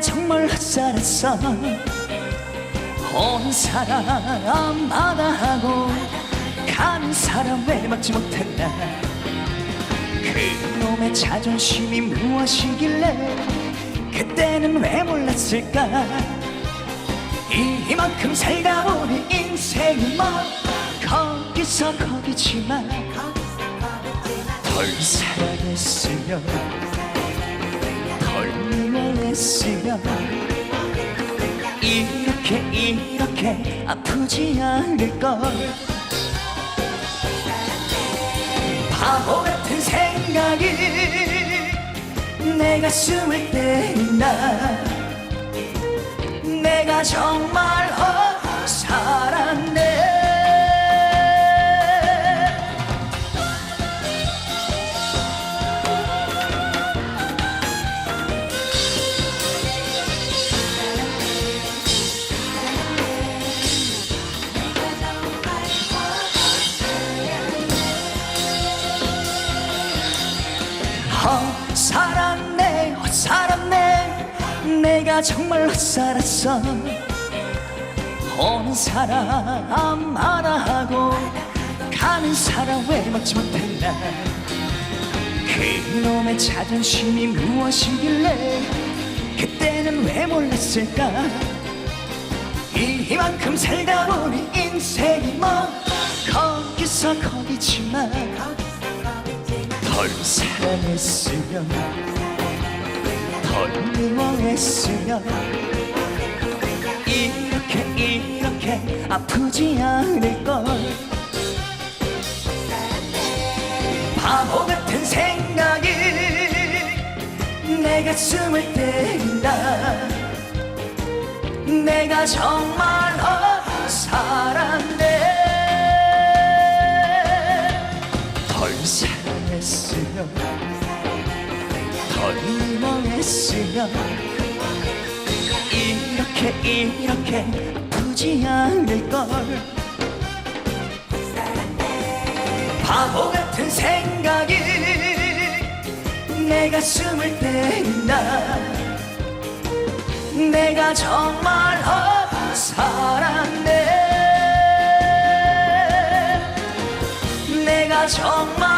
정말 헛살았어. 온 사람 마다 하고 가는 사람 왜 막지 못했나 그놈의 자존심이 무엇이길래 그때는 왜 몰랐을까? 이만큼 살다 보니 인생이 뭐 거기서 거기지만 덜 살아냈으면 덜 미워했으면 이렇게 이렇게 아프지 않을걸. 바보 같은 생각이 내 가슴을 때린다. 내가 정말 내가 정말 헛살았어. 오는 사람 하나 하고 가는 사람 왜 먹지 못했나? 그놈의 자존심이 무엇이길래 그때는 왜 몰랐을까? 이만큼 살다 보니 인생이 뭐 거기서 거기지만 덜 사랑했으면 덜 미워했으면 이렇게 이렇게 아프지 않을걸. 바보 같은 생각이 내 가슴을 때린다. 내가 정말 어 살았네 덜 사랑했으면 덜 미워했으면 이렇게 이렇게 아프지 않을걸. 바보 같은 생각이 내 가슴을 때린다. 내가 정말 어 살았네 내가 정말